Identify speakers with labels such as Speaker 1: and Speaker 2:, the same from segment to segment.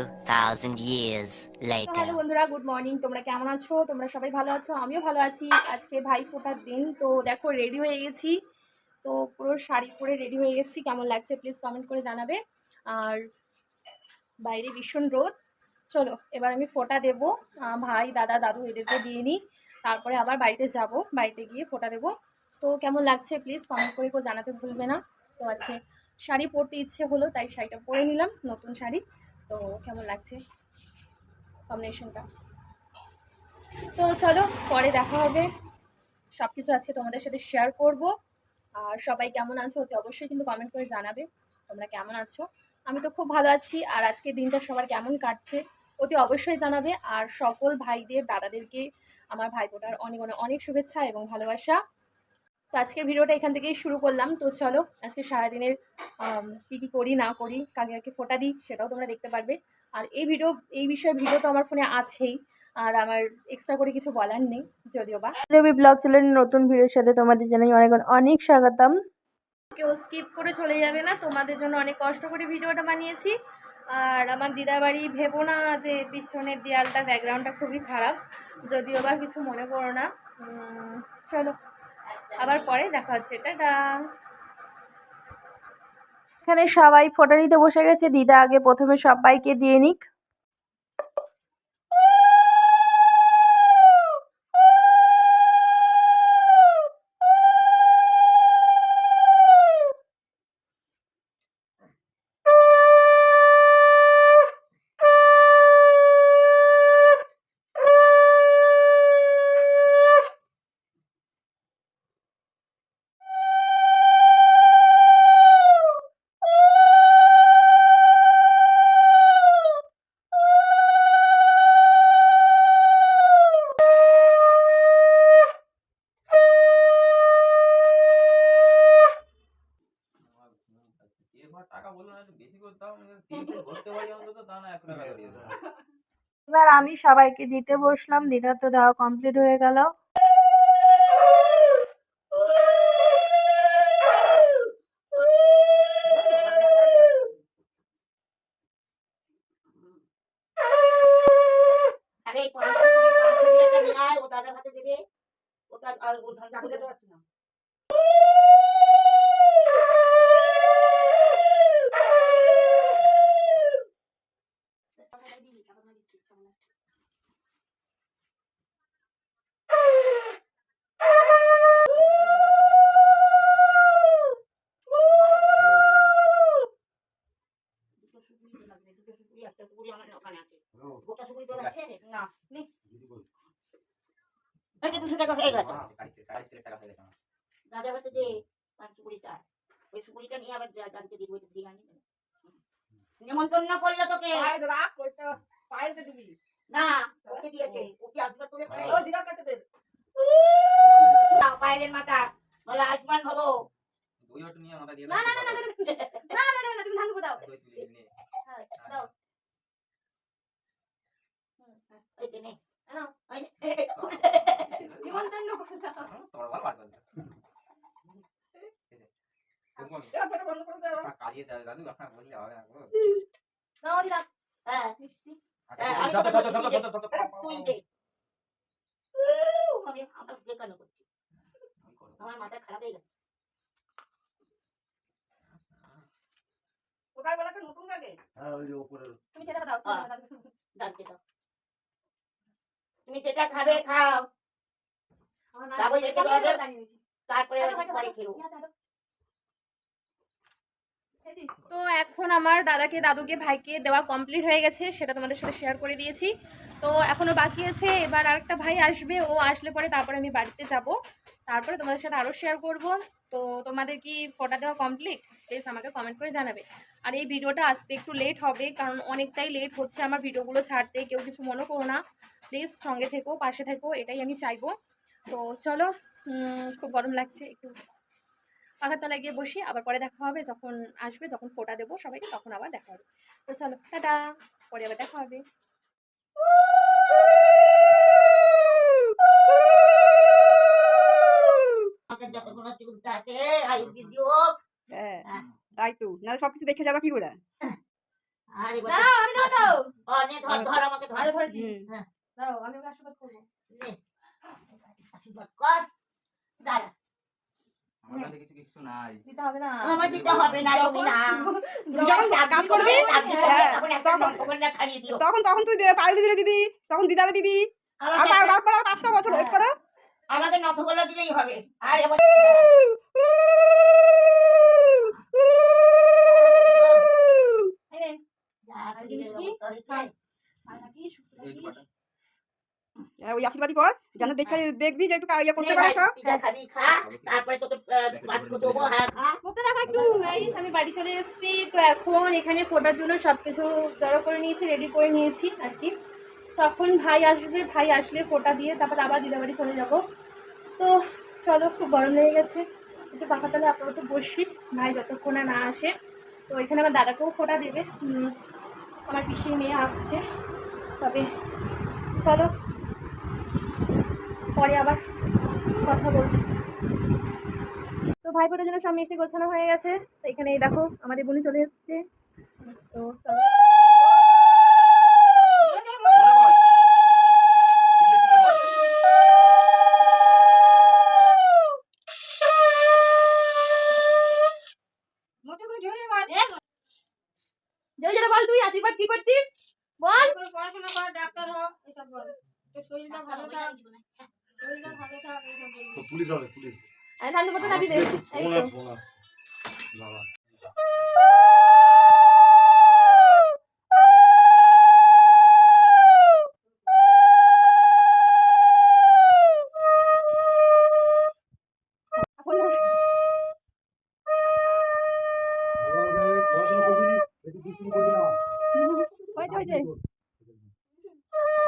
Speaker 1: Two thousand years
Speaker 2: hello
Speaker 1: later.
Speaker 2: বন্ধুরা good morning তোমরা কেমন আছো? তোমরা সবাই ভালো আছো? আমিও ভালো আছি। আজকে ভাই ফোটার দিন, তো দেখো রেডি হয়ে গেছি। তো পুরো শাড়ি পরে রেডি হয়ে গেছি। কেমন লাগছে প্লিজ কমেন্ট করে জানাবে। আর বাইরে ভীষণ রোদ। চলো, এবার আমি ফোটা দেবো। ভাই, দাদা, দাদু এদেরকে দিয়ে নিই। তারপরে আবার বাড়িতে যাব। বাড়িতে গিয়ে ফোটা দেবো। তো কেমন লাগছে প্লিজ কমেন্ট করে জানাতে ভুলবে না। তো আজকে শাড়ি পরতে ইচ্ছে হলো, তাই শাড়িটা পরে নিলাম, নতুন শাড়ি। তো কেমন লাগছে কম্বিনেশনটা তো চলো, পরে দেখা হবে। সব কিছু আজকে তোমাদের সাথে শেয়ার করব। আর সবাই কেমন আছো অতি অবশ্যই কিন্তু কমেন্ট করে জানাবে, তোমরা কেমন আছো? আমি তো খুব ভালো আছি, আর আজকের দিনটা সবার কেমন কাটছে অতি অবশ্যই জানাবে। আর সকল ভাইদের, দাদাদেরকে, আমার ভাইপোটার অনেক অনেক অনেক শুভেচ্ছা এবং ভালোবাসা। তো আজকের ভিডিওটা এখান থেকেই শুরু করলাম। তো চলো আজকে সারাদিনের কী কী করি না করি কাকে কাকে ফোটা দিই সেটাও তোমরা দেখতে পারবে। আর এই ভিডিও এই বিষয়ে ভিডিও তো আমার ফোনে আছেই আর আমার এক্সট্রা করে কিছু বলার নেই যদিও বা।
Speaker 3: রবি ব্লগ চ্যানেলের নতুন ভিডিওর সাথে তোমাদের জানাই অনেক অনেক স্বাগতম।
Speaker 2: কেউ স্কিপ করে চলে যাবে না তোমাদের জন্য অনেক কষ্ট করে ভিডিওটা বানিয়েছি। আর আমার দিদার বাড়ি ভেবো না যে পিছনের দেয়ালটা ব্যাকগ্রাউন্ডটা খুবই খারাপ যদিও বা কিছু মনে করো না। চলো আবার পরে দেখা হচ্ছে, টাটা।
Speaker 3: এখানে সবাই ফোটা নিতে বসে গেছে, দিদা আগে প্রথমে সবাইকে দিয়ে নিক
Speaker 4: এবার টাকা বলল না একটু বেশি করে দাও আমি তিন প্লেট ভরতে পারি অন্তত তা না একশো টাকা দিয়ে দেবো
Speaker 3: এবার আমি সবাইকে দিতে বসলাম দিদার তো দেওয়া কমপ্লিট হয়ে গেল
Speaker 5: ও দাদার হাতে দেবে। ও দাদা- আর ও খুঁজে তো না। ওখানে আছে। গোটা সুপুরি তোর আছে? না, নে। দুশো টাকা হয়ে পাঁচ সুপুরিটা ওই সুপুরিটা নিয়ে আবার যা- দিব ওইটা দিয়ে আনি নেমন্তন্ন করল তোকে না ওকে দিয়েছে ওকে আসবার তোকে পায়েলের মাথা বলে আসমান হব
Speaker 4: দই ওটা নিয়ে মাথা দিয়ে
Speaker 2: না
Speaker 4: দাও,
Speaker 2: না না না
Speaker 4: টাকা
Speaker 2: তুমি- না না না না, তুমি ধান দাও
Speaker 4: দই তুলে নিয়ে।
Speaker 2: হ্যাঁ দাও
Speaker 5: এই যে নে।
Speaker 2: নাও।
Speaker 5: এই নে।
Speaker 2: নিমন্ত্রণ করে দাও
Speaker 4: হুম, তোমার ভালো বাদ বাদ। আপনার কাজে দাদু দাদু আপনার বললে হবে না গো।
Speaker 2: নাও দিদা
Speaker 5: হ্যাঁ
Speaker 2: মিষ্টি
Speaker 5: হ্যাঁ, আমি
Speaker 4: ধর, ধর,
Speaker 5: তোকে
Speaker 4: ধর, ধর,
Speaker 5: দিয়ে
Speaker 4: ধর, ধর, ধর,
Speaker 5: দেব।
Speaker 4: ধর,
Speaker 5: তুই
Speaker 4: ধর,
Speaker 5: আমার
Speaker 4: করব।
Speaker 5: আমার মাথা খারাপ হয়ে গেছে
Speaker 2: তুমি
Speaker 5: হ্যাঁ।
Speaker 2: দাও।
Speaker 5: ডালতে দাও তুমি যেটা খাবে খাও
Speaker 2: আমার মা-
Speaker 5: তারপর যেতে হবে।
Speaker 2: তো এখন আমার দাদাকে দাদুকে ভাইকে দেওয়া কমপ্লিট হয়ে গেছে সেটা তোমাদের সাথে শেয়ার করে দিয়েছি। তো এখনও বাকি আছে এবার আরেকটা ভাই আসবে ও আসলে পরে তারপরে আমি বাড়িতে যাব। তারপরে তোমাদের সাথে আরও শেয়ার করব। তো তোমাদের কি ফটো দেওয়া কমপ্লিট প্লিজ আমাকে কমেন্ট করে জানাবে। আর এই ভিডিওটা আসতে একটু লেট হবে কারণ অনেকটাই লেট হচ্ছে আমার ভিডিওগুলো ছাড়তে কেউ কিছু মনে করো না। প্লিজ সঙ্গে থেকো পাশে থেকো এটাই আমি চাইব। তো চলো খুব গরম লাগছে একটু পাখার তলায় গিয়ে বসি আবার পরে দেখা হবে যখন আসবে যখন ফোটা দেবো সবাইকে তখন আবার দেখা হবে। তো চলো টাটা পরে আবার দেখা হবে।
Speaker 6: হ্যাঁ,
Speaker 5: হ্যাঁ।
Speaker 6: তাই তো না সবকিছু দেখে যাবা কি করে?
Speaker 2: আমি
Speaker 5: হ্যাঁ, ধর আমাকে ধর।
Speaker 2: আমি আশীর্বাদ করব।
Speaker 5: আশীর্বাদ কর দাঁড়া
Speaker 4: আমার কাছে কিছু কিছু নাই
Speaker 2: দিতে হবে না
Speaker 5: আমার দিতে হবে না তুমি না
Speaker 6: যখন কাজ করবি হ্যাঁ,
Speaker 5: তখন
Speaker 6: তখন-
Speaker 5: খবরটা খাইয়ে দিও
Speaker 6: তখন তখন তুই দে- পায়েল দিদিরে দিবি তখন দিদারে দিবি আর পাঁচটা বছর ওয়েট করো
Speaker 5: আমাকে নথগুলো দিলেই হবে আর দিলে
Speaker 2: কি?
Speaker 6: ওই আশীর্বাদই কর। যেন দেখে দেখবি যে একটু ইয়ে করতে পারে সব।
Speaker 5: খাবি খা। তারপরে তোকে দেবো হ্যাঁ। খা
Speaker 2: মুখটা একটু গাইস আমি বাড়ি চলে এসেছি তো এখন এখানে ফোটার জন্য সব কিছু জড়ো করে নিয়েছি রেডি করে নিয়েছি আর কি। তখন ভাই আসবে ভাই আসলে ফোটা দিয়ে তারপর আবার দিদা বাড়ি চলে যাব। তো চলো খুব গরম লেগে গেছে। একটু পাখা তালে আপাতত বসি ভাই যতক্ষণ না আসে। তো এখানে আমার দাদাকেও ফোটা দেবে। আমার পিসির মেয়ে আসছে। তবে চলো। পরে আবার কথা বলছি। তো ভাই ফোটার জন্য সব মিষ্টি গোছানো হয়ে গেছে। তো এখানে দেখো, আমাদের বোনই চলে এসছে। তো চলো জয় জয় বল তুই আশীর্বাদ কি করছিস বল
Speaker 3: পড়াশোনা কর ডাক্তার হ এসব বল তোর শরীরটা ভালো থাক শরীরটা ভালো থাক এসব বল
Speaker 7: তো পুলিশ হবে
Speaker 2: আমি ঠান্ডা ফটো নাবি দে।
Speaker 7: আর বাবা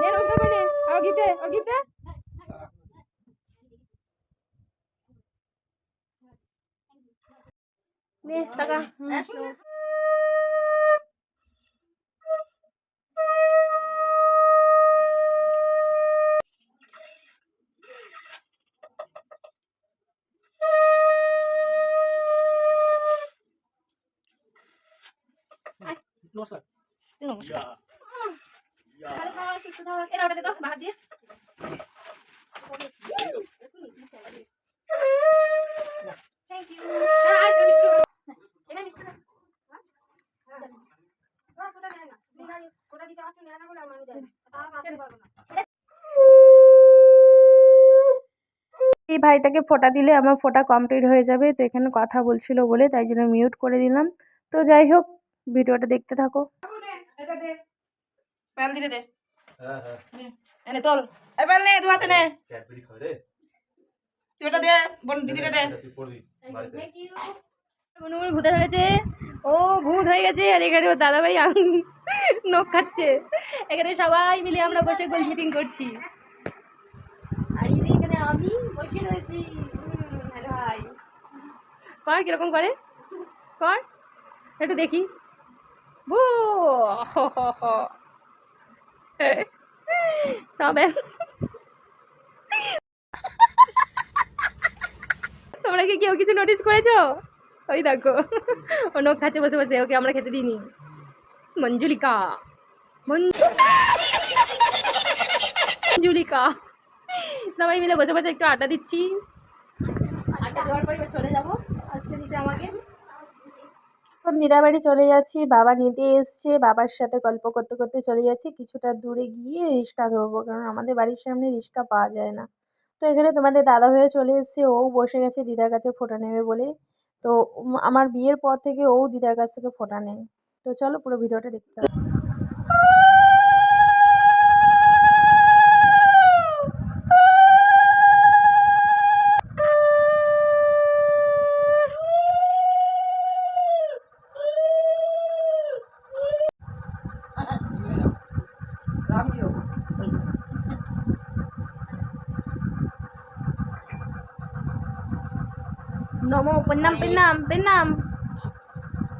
Speaker 2: এখন
Speaker 7: ভালোভাবে পড়াশোনা করবি একটু দুষ্টুমি করবি না
Speaker 2: হয়েছে হয়েছে নে নমস্কার করে নে আর গিতে আর গিতে নে টাকা
Speaker 4: নমস্কার
Speaker 6: নমস্কার
Speaker 2: ভালো খাওয়া সুস্থ থাকা এরা ওটা দে তো বাহার দিয়ে
Speaker 3: এই ভাইটাকে ফোঁটা দিলে আমার ফোঁটা কমপ্লিট হয়ে যাবে। তো এখানে কথা বলছিল বলে তাই জন্য মিউট করে দিলাম। তো যাই হোক ভিডিওটা দেখতে থাকো।
Speaker 6: এটা দে। পায়েল দিলে দে।
Speaker 7: হ্যাঁ হ্যাঁ।
Speaker 6: এনে তোল। এই পায়েল নে দু হাতে নে।
Speaker 7: ক্যাডবেরি খাবে রে।
Speaker 6: তুই এটা দে বোন দিদিরে দে
Speaker 7: এটা তুই পড়বি বাড়িতে।
Speaker 2: থ্যাংক ইউ মনুর ভূতে ধরেছে ও ভূত হয়ে গেছে। আর এখানে দাদাভাই নখ খাচ্ছে। এখানে সবাই মিলে আমরা বসে গোল মিটিং করছি। আমি বসে রয়েছি। কর, কীরকম করে? কর, একটু দেখি। বু তোমরা কি কেউ কিছু নোটিস করেছ? ওই দেখো, ও নখ খাচ্ছে, বসে বসে, ওকে আমরা খেতে দিইনি। মঞ্জুলিকা। মঞ্জুলিকা। সবাই মিলে বসে বসে একটু আড্ডা দিচ্ছি। আড্ডা দেওয়ার পরে চলে যাব। আসতে দিতে আমাকে।
Speaker 3: তো চলে যাচ্ছি বাবা নিতে এসছে বাবার সাথে গল্প করতে করতে চলে যাচ্ছি কিছুটা দূরে গিয়ে রিক্সা ধরবো কারণ আমাদের বাড়ির সামনে রিক্সা পাওয়া যায় না। তো এখানে তোমাদের দাদা হয়ে চলে এসছে ও বসে গেছে দিদার কাছে ফোটা নেবে বলে। তো আমার বিয়ের পর থেকে ও দিদার কাছ থেকে ফোটা নেয়। তো চলো পুরো ভিডিওটা দেখতে হবে
Speaker 2: নমো প্রণাম প্রণাম প্রণাম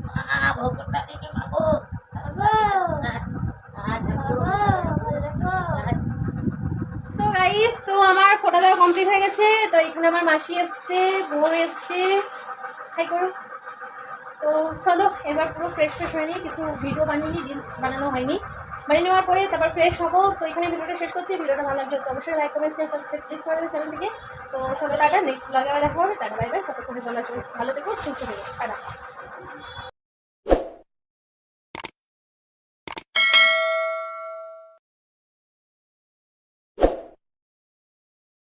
Speaker 5: মা ভগবতা দিদি মাগো
Speaker 2: তো গাইস তো আমার ফটো দেওয়া কমপ্লিট হয়ে গেছে। তো এখানে আমার মাসি এসছে, বোন এসছে। হাই করো তো চলো, এবার পুরো ফ্রেশ ফ্রেশ হয়নি, কিছু ভিডিও বানিয়ে রিলস বানানো হয়নি। বানিয়ে নেওয়ার পরে তারপর ফ্রেশ হব। তো এখানে ভিডিওটা শেষ করছি। ভিডিওটা ভালো লাগলে অবশ্যই লাইক করবে শেয়ার সাবস্ক্রাইব প্লিজ করে দেবে চ্যানেল থেকে। তো সবাই টাকা নেক্সট ব্লগে আবার দেখা হবে। টাটা বাই বাই ততক্ষণে ভালো থেকো, সুস্থ থেকো। টাটা।